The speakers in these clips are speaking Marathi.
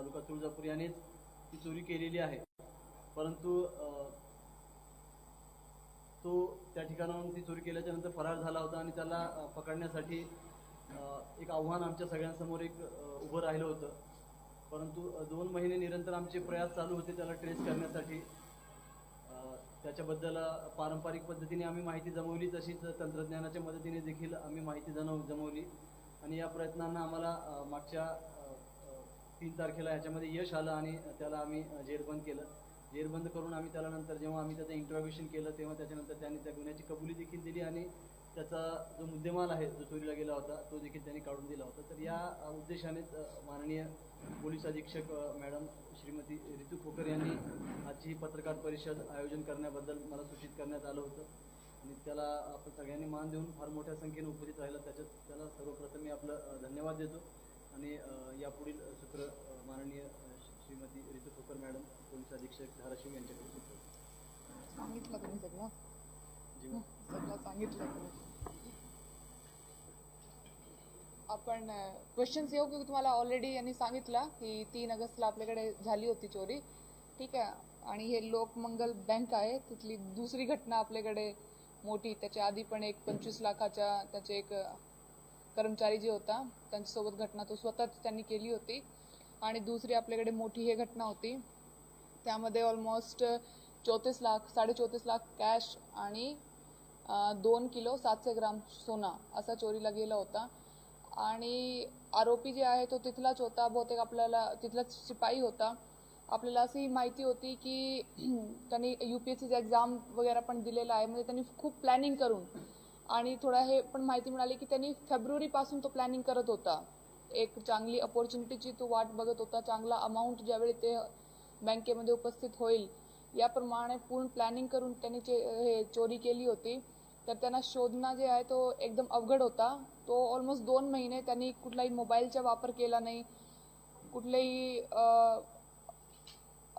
तालुका तुळजापूर यानेच ती चोरी केलेली आहे. परंतु तो त्या ठिकाणाहून ती चोरी केल्याच्यानंतर फरार झाला होता आणि त्याला पकडण्यासाठी एक आव्हान आमच्या सगळ्यांसमोर एक उभं राहिलं होतं. परंतु दोन महिने निरंतर आमचे प्रयास चालू होते त्याला ट्रेस करण्यासाठी. त्याच्याबद्दल पारंपरिक पद्धतीने आम्ही माहिती जमवली तशीच तंत्रज्ञानाच्या मदतीने देखील आम्ही माहिती जमव जमवली. आणि या प्रयत्नांना आम्हाला मागच्या तीन तारखेला याच्यामध्ये यश आलं आणि त्याला आम्ही जेरबंद केलं. जेरबंद करून आम्ही त्याला नंतर जेव्हा आम्ही त्याचं इंट्रॉग्युशन केलं तेव्हा त्याच्यानंतर त्यांनी त्या गुन्ह्याची कबुली देखील दिली आणि त्याचा जो मुद्देमाल आहे जो चोरीला गेला होता तो देखील त्यांनी काढून दिला होता. तर या उद्देशानेच माननीय पोलीस अधीक्षक मॅडम श्रीमती रितू खोकर यांनी आजची ही पत्रकार परिषद आयोजन करण्याबद्दल मला सूचित करण्यात आलं होतं. आणि त्याला आपण सगळ्यांनी मान देऊन फार मोठ्या संख्येने उपस्थित राहिला. त्याच्यात त्याला सर्वप्रथम मी आपलं धन्यवाद देतो. आणि यापुढील सूत्र माननीय श्रीमती रितू खोकर मॅडम पोलीस अधीक्षक धाराशिव यांच्याकडे सुचवतो. सांगितलं तुम्ही सगळं? सांगितलं तुम्ही. आपण क्वेश्चन्स येऊ की तुम्हाला ऑलरेडी यांनी सांगितलं की तीन ऑगस्टला आपल्याकडे झाली होती चोरी. ठीक आहे. आणि हे लोकमंगल बँक आहे. तिथली दुसरी घटना आपल्याकडे मोठी. त्याच्या आधी पण एक पंचवीस लाखाच्या त्याचे एक कर्मचारी जे होता त्यांच्यासोबत घटना तो स्वतःच त्यांनी केली होती. आणि दुसरी आपल्याकडे मोठी हे घटना होती. त्यामध्ये ऑलमोस्ट चौतीस लाख साडे चौतीस लाख कॅश आणि दोन किलो सातशे ग्राम सोना असा चोरीला गेला होता. आणि आरोपी जे आहे तो तिथलाच होता बहुतेक आपल्याला तिथलाच शिपाई होता. आपल्याला अशी माहिती होती की त्यांनी यू पी एस सीचा एक्झाम वगैरे पण दिलेला आहे. म्हणजे त्यांनी खूप प्लॅनिंग करून आणि थोडा हे पण माहिती मिळाली की त्यांनी फेब्रुवारीपासून तो प्लॅनिंग करत होता. एक चांगली अपॉर्च्युनिटीची तो वाट बघत होता. चांगला अमाऊंट ज्यावेळी ते बँकेमध्ये उपस्थित होईल याप्रमाणे पूर्ण प्लॅनिंग करून त्यांनी चे- हे चोरी केली होती. तर त्यांना शोधणं जे आहे तो एकदम अवघड होता. तो ऑलमोस्ट दोन महिने त्यांनी कुठलाही मोबाईलचा वापर केला नाही. कुठलेही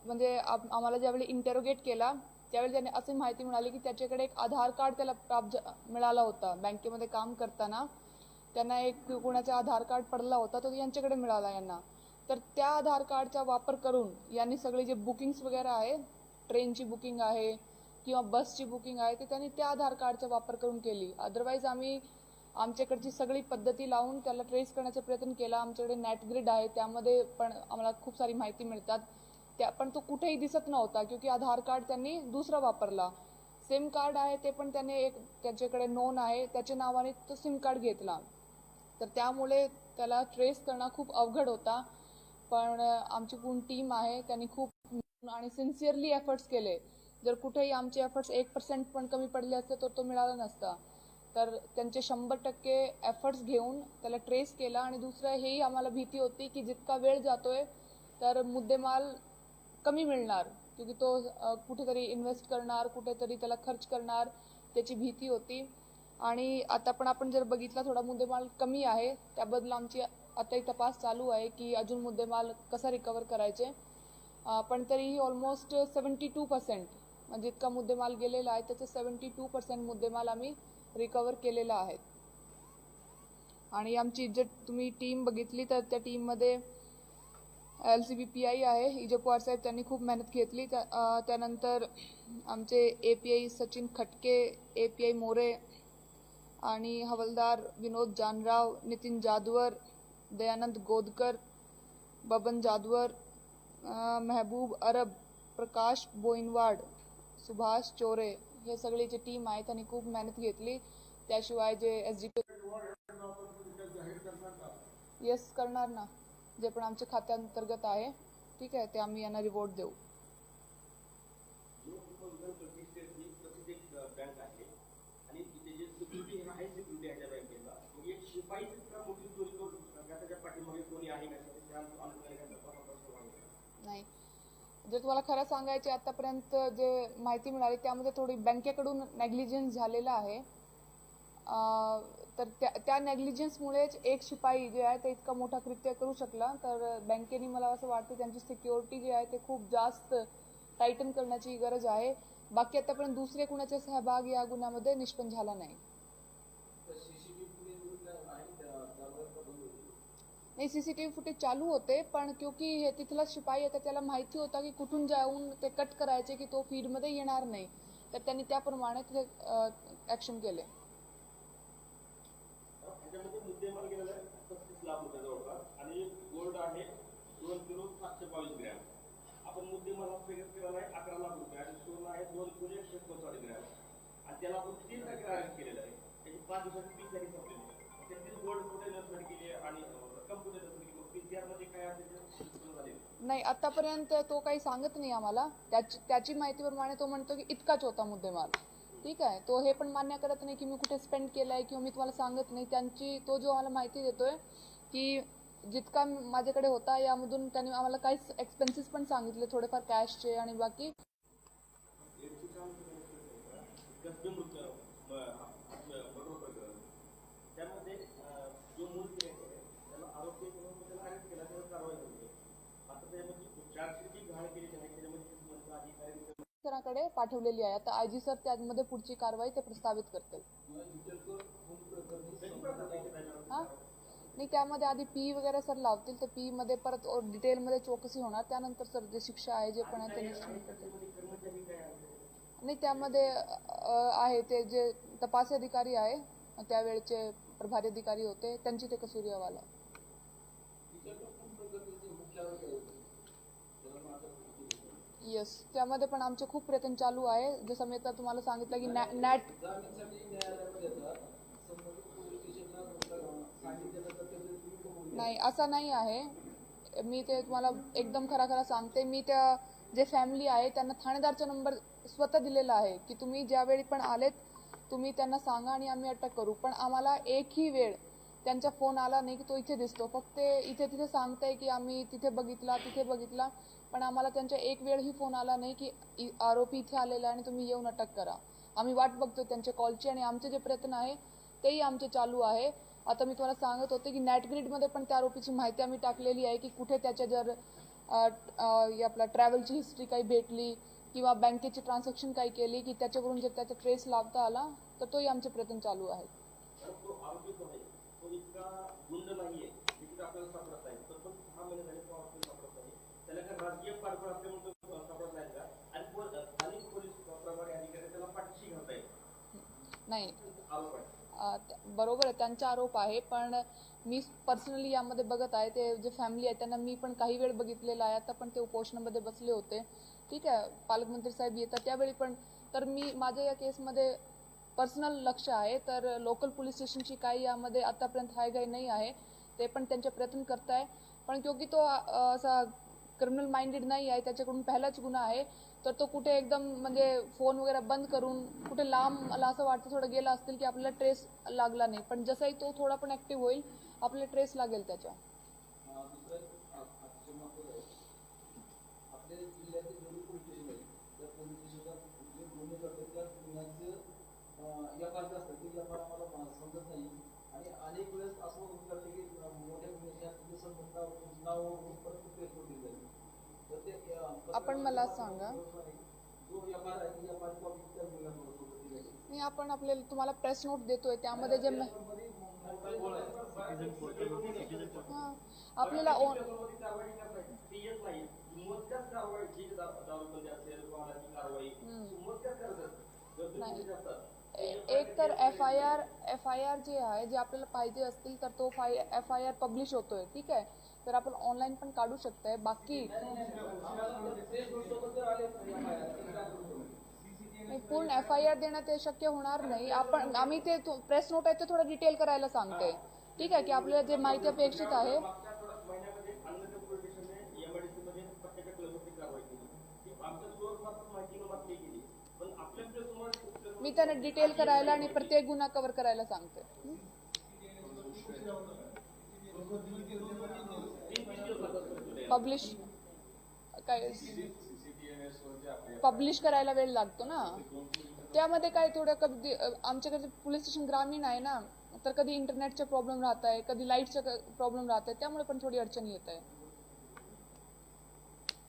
म्हणजे आम- आम्हाला ज्यावेळी इंटरोगेट केला त्यावेळी त्यांनी अशी माहिती मिळाली की त्याच्याकडे एक आधार कार्ड त्याला प्राप्त मिळाला होता. बँकेमध्ये काम करताना त्यांना एक कोणाचा आधार कार्ड पडला होता तो यांच्याकडे मिळाला यांना. तर त्या आधार कार्डचा वापर करून यांनी सगळे जे बुकिंग्स वगैरे आहे ट्रेनची बुकिंग आहे किंवा बसची बुकिंग आहे ते त्यांनी त्या आधार कार्डचा वापर करून केली. अदरवाईज आम्ही आमच्याकडची सगळी पद्धती लावून त्याला ट्रेस करण्याचा प्रयत्न केला. आमच्याकडे नेट ग्रिड आहे त्यामध्ये पण आम्हाला खूप सारी माहिती मिळतात. त्या पण तो कुठेही दिसत नव्हता क्योंकि आधार कार्ड त्यांनी दुसरा वापरला. सिम कार्ड आहे ते पण त्याने एक त्याच्याकडे नोन आहे त्याच्या नावाने तो सिम कार्ड घेतला. तर त्यामुळे त्याला ट्रेस करणं खूप अवघड होता. पण आमची पूर्ण टीम आहे त्यांनी खूप आणि सिन्सिअरली एफर्ट्स केले. जर कुठेही आमचे एफर्ट्स एक पर्सेंट पण कमी पडले असते तर तो मिळाला नसता. तर त्यांचे शंभर टक्के एफर्ट्स घेऊन त्याला ट्रेस केला आणि दुसरं हेही आम्हाला भीती होती की जितका वेळ जातोय तर मुद्देमाल कमी मिळणार क्योंकि तो कुठेतरी इन्व्हेस्ट करणार कुठेतरी त्याला खर्च करणार त्याची भीती होती. आणि आता पण आपण जर बघितला थोडा मुद्देमाल कमी आहे. त्याबद्दल आमची आताही तपास चालू आहे की अजून मुद्देमाल कसा रिकवर करायचे. पण तरीही ऑलमोस्ट सेवन्टी टू पर्सेंट म्हणजे इतका मुद्देमाल गेलेला आहे. त्याचे सेवन्टी टू पर्सेंट मुद्देमाल आम्ही रिकवर केलेला आहे. आणि आमची जर तुम्ही टीम बघितली तर त्या टीममध्ये L C B P I आहे. इजे पवार साहेब त्यांनी खूप मेहनत घेतली. त्या- त्यानंतर आमचे ए पी आय सचिन खटके ए पी आय मोरे आणि हवलदार विनोद जानराव नितीन जादवर दयानंद गोदकर बबन जादवर महबूब अरब प्रकाश बोईनवाड सुभाष चोरे हे सगळे जे टीम आहे त्यांनी खूप मेहनत घेतली. त्याशिवाय जे एस जी पी येस करणार ना. जे पण आमच्या खात्यांतर्गत आहे ठीक आहे ते आम्ही यांना रिवॉर्ड देऊ. नाही. जर तुम्हाला खरं सांगायचे आतापर्यंत जे माहिती मिळाली त्यामध्ये थोडी बँकेकडून नेग्लिजन्स झालेला आहे. तर त्या त्या नेग्लिजन्समुळेच एक शिपाई जे आहे ते इतका मोठा कृत्य करू शकला. तर बँकेने मला असं वाटतं त्यांची सिक्युरिटी जी आहे ते खूप जास्त टायटन करण्याची गरज आहे. बाकी आतापर्यंत दुसरे कुणाचे सहभाग या गुन्ह्यामध्ये निष्पन्न झाला नाही. नाही सीसीटीव्ही फुटेज चालू होते पण क्योंकि हे तिथला शिपाई आहे तर त्याला माहिती होता की कुठून जाऊन ते कट करायचे की तो feed मध्ये येणार नाही. तर त्यांनी त्याप्रमाणे तिथे ऍक्शन केले. नाही आतापर्यंत तो काही सांगत नाही आम्हाला. त्याची त्याची माहितीप्रमाणे तो म्हणतो की इतकाच होता मुद्देमाल. ठीक आहे? तो हे पण मान्य करत नाही की मी कुठे स्पेंड केलाय किंवा मी तुम्हाला सांगत नाही. त्यांची तो जो आम्हाला माहिती देतोय की जितका माझ्याकडे होता यामधून त्यांनी आम्हाला काहीच एक्सपेन्सेस पण सांगितले थोडेफार कॅशचे आणि बाकी कसबे मृत्यू बरोबर प्रकरण त्यामध्ये अं, जो मूळ गिऱ्हाईक आहे त्याला आरोपी म्हणून त्याला अरेस्ट केला त्यावर कारवाई झाली आता त्यामध्ये चार्जशीट जी घाण केलेली आहे त्याच्यामध्ये शिस्तबद्ध अधिकारी सरांकडे पाठवलेली आहे. आता आयजी सर त्यामध्ये पुढची कारवाई ते प्रस्तावित करतील. हा? नाही त्यामध्ये आधी पी वगैरे सर लावतील तर पी मध्ये परत डिटेलमध्ये चौकशी होणार. त्यानंतर सर जे शिक्षा आहे जे पण आहे ते निश्चित करतील नाही त्यामध्ये आहे ते जे तपासी अधिकारी आहे त्यावेळचे प्रभारी अधिकारी होते त्यांची ते कसुरी अहवाल आहे येस त्यामध्ये पण आमचे खूप प्रयत्न चालू आहे. जसं मी आता तुम्हाला सांगितलं की नॅ- नॅट नाही असं नाही आहे. मी ते तुम्हाला एकदम खरा खरा सांगते. मी त्या जे फॅमिली आहे त्यांना ठाणेदारचा नंबर स्वतः दिलेला आहे की तुम्ही ज्यावेळी पण आलेत तुम्ही त्यांना सांगा आणि आम्ही अटक करू. पण आम्हाला एकही वेळ त्यांचा फोन आला नाही की तो इथे दिसतो. फक्त इथे तिथे सांगताय की आम्ही तिथे बघितला तिथे बघितला. पण आम्हाला त्यांचा एक वेळही फोन आला नाही की इ- आरोपी इथे आलेला आणि तुम्ही येऊन अटक करा. आम्ही वाट बघतो त्यांच्या कॉलची आणि आमचे जे प्रयत्न आहे तेही आमचे चालू आहे. आता मी तुम्हाला सांगत होते की नॅटग्रीडमध्ये मध्ये पण त्या आरोपीची माहिती आम्ही टाकलेली आहे की कुठे त्याच्या जर अ, आपला ट्रॅव्हलची हिस्ट्री काही भेटली किंवा बँकेची ट्रान्झॅक्शन काही केली की त्याच्याकडून जर त्याचा ट्रेस लावता आला तर तोही आमचे प्रयत्न चालू आहेत तर तो आरोपी जो आहे तो इतका गुंड नाहीये तिथे आपल्याला सापडत नाही तर पण सहा महिने झाले तो आपल्याला सापडत नाही त्याला काय राजकीय पाठबळ असल्यामुळे तो सापडत नाही का आणि पो- स्थानिक पोलीस प्रभारी अधिकारी त्याला पाठीशी घालतायत नाही. बरोबर आहे त्यांचा आरोप आहे पण मी पर्सनली यामध्ये बघत आहे ते जे फॅमिली आहे त्यांना मी पण काही वेळ बघितलेला आहे. आता पण ते उपोषणामध्ये बसले होते. ठीक आहे पालकमंत्री साहेब येतात त्यावेळी पण. तर मी माझ्या या केसमध्ये पर्सनल लक्ष आहे. तर लोकल पोलीस स्टेशनची काही यामध्ये आतापर्यंत हाय काही नाही आहे. ते पण त्यांचे प्रयत्न करताय. पण क्योंकि तो असा क्रिमिनल माइंडेड नाही आहे त्याच्याकडून पहिलाच गुन्हा आहे. तर तो कुठे एकदम म्हणजे फोन वगैरे बंद करून कुठे लांब मला असं वाटतं थोडं गेला असतील की आपल्याला ट्रेस लागला नाही. पण जसंही तो थोडा पण ऍक्टिव्ह होईल आपल्याला ट्रेस लागेल त्याच्या. अनेक वेळेस असं होऊन की मोठ्या आपण मला सांगा. नाही आपण आपल्याला तुम्हाला प्रेस नोट देतोय त्यामध्ये जे हां आपल्याला ओन नाही एक तर F I R F I R जे आहे जे आपल्याला पाहिजे असतील तर तो फाय एफ आय आर पब्लिश होतोय ठीक आहे? तर आपण ऑनलाईन पण काढू शकताय. बाकी पूर्ण एफ आय आर देणं ते शक्य होणार नाही. आपण आम्ही ते प्रेस नोट आहे ते थोडं डिटेल करायला सांगते. ठीक आहे की आपल्याला जे माहिती अपेक्षित आहे. मी त्यांना डिटेल करायला आणि प्रत्येक गुन्हा कव्हर करायला सांगते. पब्लिश काय? पब्लिश करायला वेळ लागतो ना. त्यामध्ये काय थोडं कधी आमच्याकडे पोलीस स्टेशन ग्रामीण आहे ना तर कधी इंटरनेटचे प्रॉब्लेम राहत आहे कधी लाईटचा प्रॉब्लेम राहत आहे त्यामुळे पण थोडी अडचण येत आहे.